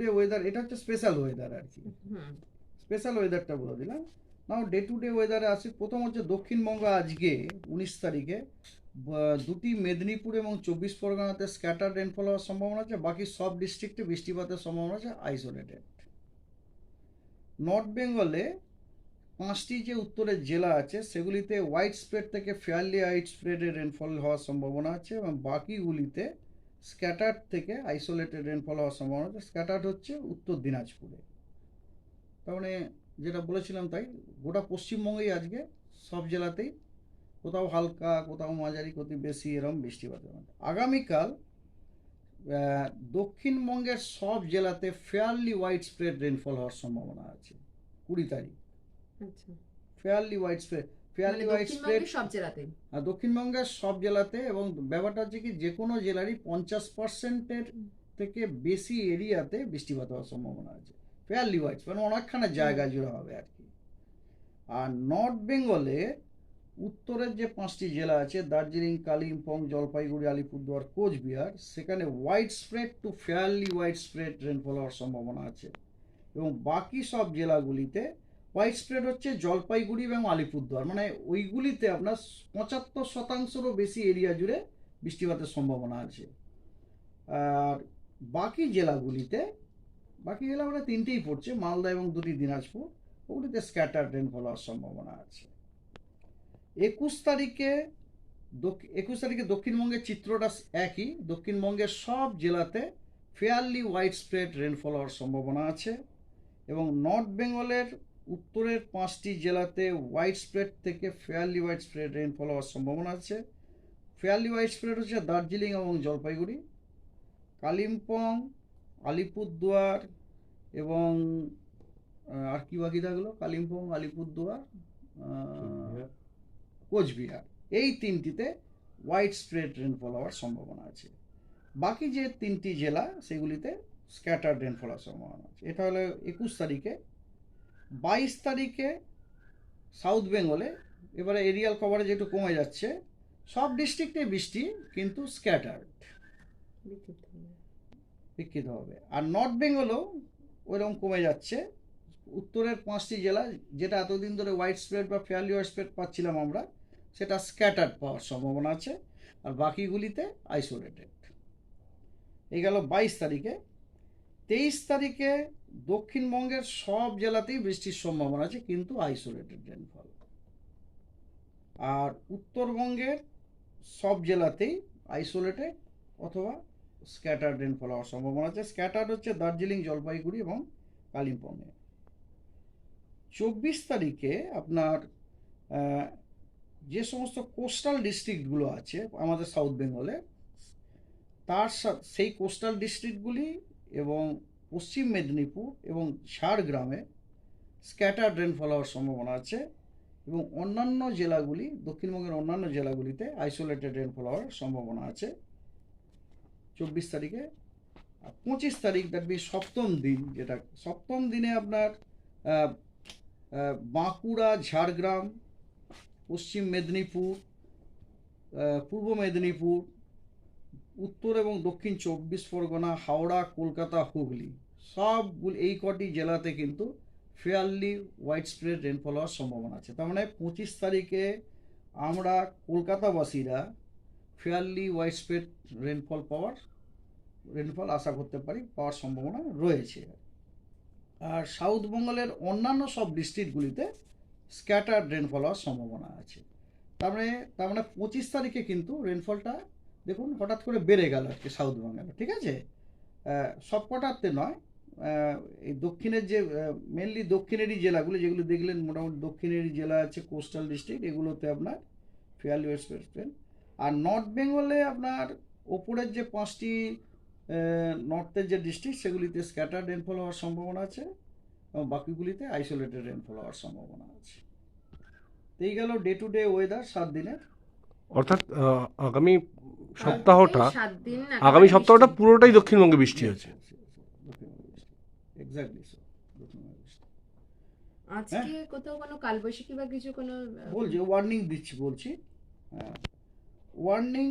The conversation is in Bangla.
ডে ওয়েদার এটা হচ্ছে স্পেশাল ওয়েদার আর কি স্পেশাল ওয়েদারটা বলে দিলাম। নাও ডে টু ডে ওয়েদারে আসি প্রথম হচ্ছে দক্ষিণবঙ্গ আজকে উনিশ তারিখে দুটি মেদিনীপুর এবং চব্বিশ পরগনাতে স্ক্যাটার রেনফল হওয়ার সম্ভাবনা আছে বাকি সব ডিস্ট্রিক্টে বৃষ্টিপাতের সম্ভাবনা আছে আইসোলেটেড নর্থ বেঙ্গলে পাঁচটি যে উত্তরের জেলা আছে সেগুলিতে হোয়াইট স্প্রেড থেকে ফেয়ারলি হোয়াইট স্প্রেডের রেনফল হওয়ার সম্ভাবনা আছে এবং বাকিগুলিতে স্ক্যাটার থেকে আইসোলেটেড রেনফল হওয়ার সম্ভাবনা আছে। স্ক্যাটার্ড হচ্ছে উত্তর দিনাজপুরে। তার মানে যেটা বলেছিলাম তাই গোটা পশ্চিমবঙ্গেই আজকে সব জেলাতেই কোথাও হালকা কোথাও মাঝারি কোথাও বেশি এরকম বৃষ্টিপাত। আগামীকাল দক্ষিণবঙ্গের সব জেলাতে ফেয়ারলি ওয়াইড স্প্রেড রেনফল হওয়ার সম্ভাবনা আছে। কুড়ি তারিখ। Fairly wide spread fairly wide দক্ষিণবঙ্গের সব জেলাতেই? দক্ষিণবঙ্গের সব জেলাতে এবং ব্যাপারটা হচ্ছে কি যে কোনো জেলারই পঞ্চাশ পার্সেন্টের থেকে বেশি এরিয়াতে বৃষ্টিপাত হওয়ার সম্ভাবনা আছে। ফেয়ারলি হোয়াইট মানে অনেকখানা জায়গা জুড়ে হবে আর কি। আর নর্থ বেঙ্গলে উত্তরের যে পাঁচটি জেলা আছে দার্জিলিং কালিম্পং জলপাইগুড়ি আলিপুরদুয়ার কোচবিহার সেখানে wide spread to fairly wide spread rainfall হওয়ার সম্ভাবনা আছে। এবং বাকি সব জেলাগুলিতে হোয়াইট স্প্রেড হচ্ছে জলপাইগুড়ি এবং আলিপুরদুয়ার। মানে ওইগুলিতে আপনার পঁচাত্তর শতাংশেরও বেশি এরিয়া জুড়ে বৃষ্টিপাতের সম্ভাবনা আছে। আর বাকি জেলাগুলিতে, বাকি জেলা মানে তিনটেই পড়ছে, মালদা এবং দুটি দিনাজপুর, ওগুলিতে স্ক্যাটার রেনফল হওয়ার সম্ভাবনা আছে। একুশ তারিখে একুশ তারিখে দক্ষিণবঙ্গের চিত্রটা একই। দক্ষিণবঙ্গের সব জেলাতে ফেয়ারলি হোয়াইট স্প্রেড রেনফল হওয়ার সম্ভাবনা আছে এবং নর্থ বেঙ্গলের উত্তরের পাঁচটি জেলাতে হোয়াইট স্প্রেড থেকে ফেয়ারলি হোয়াইট স্প্রেড রেনফল হওয়ার সম্ভাবনা আছে। ফেয়ারলি হোয়াইট স্প্রেড হচ্ছে দার্জিলিং এবং জলপাইগুড়ি কালিম্পং আলিপুরদুয়ার এবং আর কি বাকি থাকল? কালিম্পং আলিপুরদুয়ার কোচবিহার। এই তিনটিতে হোয়াইট স্প্রেড রেনফল হওয়ার সম্ভাবনা আছে। বাকি যে তিনটি জেলা সেগুলিতে স্ক্যাটার রেনফল হওয়ার সম্ভাবনা আছে। এটা হলো একুশ তারিখে বাইশ তারিখে সাউথ বেঙ্গলে, এবারে এরিয়াল কভারেজ একটু কমে যাচ্ছে। সব ডিস্ট্রিক্টে বৃষ্টি, কিন্তু স্ক্যাটার্ড বিক্ষিত হবে। আর নর্থ বেঙ্গলও ওইরকম কমে যাচ্ছে। উত্তরের পাঁচটি জেলা, যেটা এতদিন ধরে হোয়াইট স্প্রেড বা ফেয়ারলি হোয়াইট স্প্রেড পাচ্ছিলাম আমরা, সেটা স্ক্যাটার্ড পাওয়ার সম্ভাবনা আছে। আর বাকিগুলিতে আইসোলেটেড এই গেল বাইশ তারিখে। তেইশ তারিখে দক্ষিণবঙ্গের সব জেলাতেই বৃষ্টির সম্ভাবনা আছে, কিন্তু আইসোলেটেড রেনফল আর উত্তরবঙ্গের সব জেলাতেই আইসোলেটেড অথবা স্ক্যাটার রেনফল হওয়ার সম্ভাবনা আছে। স্ক্যাটার হচ্ছে দার্জিলিং, জলপাইগুড়ি এবং কালিম্পংয়ে। চব্বিশ তারিখে আপনার যে সমস্ত কোস্টাল ডিস্ট্রিক্টগুলো আছে আমাদের সাউথ বেঙ্গলে তার সেই কোস্টাল ডিস্ট্রিক্টগুলি এবং পশ্চিম মেদিনীপুর এবং ঝাড়গ্রামে স্ক্যাটার রেনফল হওয়ার সম্ভাবনা আছে এবং অন্যান্য জেলাগুলি, দক্ষিণবঙ্গের অন্যান্য জেলাগুলিতে আইসোলেটেড রেনফল হওয়ার সম্ভাবনা আছে। চব্বিশ তারিখে পঁচিশ তারিখ দেখবি সপ্তম দিন যেটা, সপ্তম দিনে আপনার বাঁকুড়া, ঝাড়গ্রাম, পশ্চিম মেদিনীপুর পূর্ব মেদিনীপুর উত্তর এবং দক্ষিণ চব্বিশ পরগনা, হাওড়া, কলকাতা, হুগলি। সবগুলি এই কটি জেলাতে কিন্তু ফেয়ারলি হোয়াইট স্প্রেড রেনফল হওয়ার সম্ভাবনা আছে। তার মানে পঁচিশ তারিখে আমরা কলকাতাবাসীরা ফেয়ারলি হোয়াইট স্প্রেড রেনফল পাওয়ার রেনফল আশা করতে পারি পাওয়ার সম্ভাবনা রয়েছে। আর সাউথ বেঙ্গলের অন্যান্য সব ডিস্ট্রিক্টগুলিতে স্ক্যাটার রেনফল হওয়ার সম্ভাবনা আছে। তার মানে তার মানে পঁচিশ তারিখে কিন্তু রেনফলটা দেখুন, হঠাৎ করে বেড়ে গেল আর কি সাউথ বেঙ্গলে ঠিক আছে? সব কটাতে নয় এই দক্ষিণের যে মেনলি দক্ষিণেরই জেলাগুলো যেগুলো দেখলেন, মোটামুটি দক্ষিণেরই জেলা আছে কোস্টাল ডিস্ট্রিক্ট এগুলোতে আপনার ফেয়ারলি ওয়েস্ট আর নর্থ বেঙ্গলে আপনার ওপরের যে পাঁচটি নর্থের যে ডিস্ট্রিক্ট সেগুলিতে স্ক্যাটার রেনফল হওয়ার সম্ভাবনা আছে এবং বাকিগুলিতে আইসোলেটেড রেনফল হওয়ার সম্ভাবনা আছে। এই গেল ডে টু ডে ওয়েদার সাত দিনের। অর্থাৎ আগামী সপ্তাহটা আগামী সপ্তাহটা পুরোটাই দক্ষিণবঙ্গে বৃষ্টি আছে আজকে কোথাও কোনো কালবৈশাখী বা কিছু কোনো বলছি ওয়ার্নিং দিচ্ছি বলছি। ওয়ার্নিং